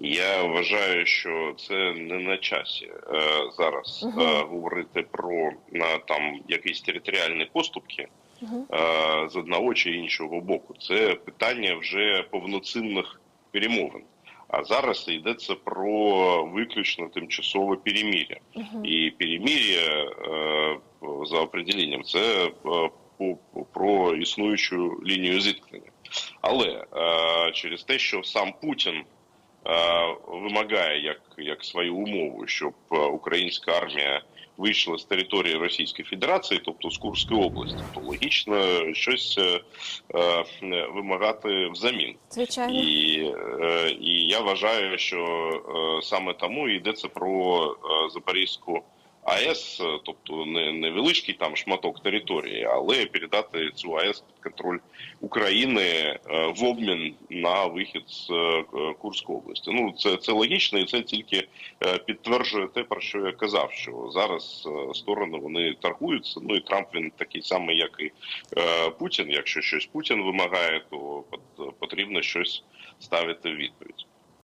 Я вважаю, що це не на часі е, зараз е, говорити про на там якісь територіальні поступки е, з одного чи іншого боку. Це питання вже повноцінних перемовин. А зараз йдеться про виключно тимчасове перемір'я. Мгм. І перемір'я е, за определенням це е, по- про існуючу лінію зіткнення. Але е, через те, що сам Путін вимагає як, як свою умову, щоб е, українська армія вийшла з території Російської Федерації, тобто з Курської області, то логічно щось е, е, вимагати взамін. Звичайно. І, е, і я вважаю, що е, саме тому йдеться про е, Запорізьку АЕС, тобто не невеличкий там шматок території, але передати цю АЕС під контроль України е, в обмін на вихід з е, Курської області. Ну це, це логічно, і це тільки е, підтверджує те, про що я казав, що зараз сторони вони торгуються. Ну і Трамп він такий самий, як і Путін. Якщо щось Путін вимагає, то пот- потрібно щось ставити в відповідь.